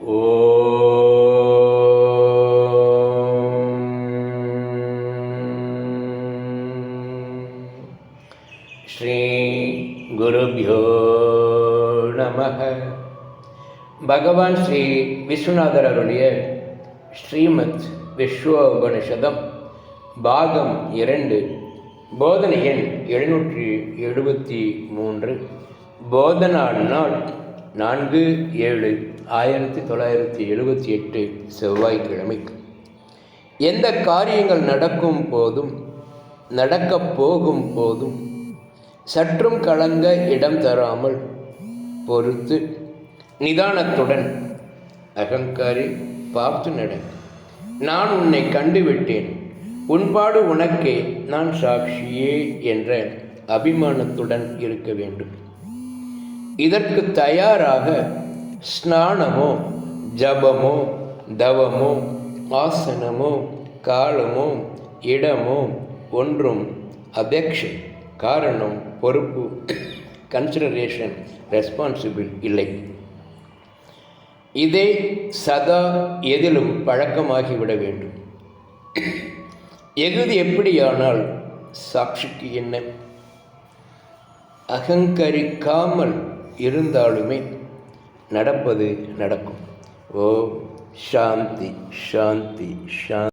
ஸ்ரீ குருபியோ பகவான் ஸ்ரீ விஸ்வநாதர் அருளிய ஸ்ரீமத் விஸ்வ உபனிஷதம் பாகம் இரண்டு போதனை எண் எழுநூற்றி எழுபத்தி மூன்று போதனா நாள் நான்கு ஏழு ஆயிரத்தி தொள்ளாயிரத்தி எழுபத்தி எட்டு செவ்வாய்க்கிழமை. எந்த காரியங்கள் நடக்கும் போதும் நடக்கப் போகும் போதும் சற்றும் கலங்க இடம் தராமல் பொறுத்து நிதானத்துடன் அகங்காரி பார்த்து நட நான் உன்னை கண்டுவிட்டேன். உன்பாடு உனக்கே நான் சாட்சியே என்ற அபிமானத்துடன் இருக்க வேண்டும். இதற்கு தயாராக ஸ்நானமோ ஜபமோ தவமோ ஆசனமோ காலமோ இடமோ ஒன்றும் அபேக்ஷை காரணம் பொறுப்பு கன்சிடரேஷன் ரெஸ்பான்சிபிள் இல்லை. இதை சதா எதிலும் பழக்கமாகிவிட வேண்டும். எகுதி எப்படியானால் சாட்சிக்கு என்ன? அகங்கரிக்காமல் இருந்தாலுமே நடப்பது நடக்கும். ஓ சாந்தி சாந்தி சாந்தி.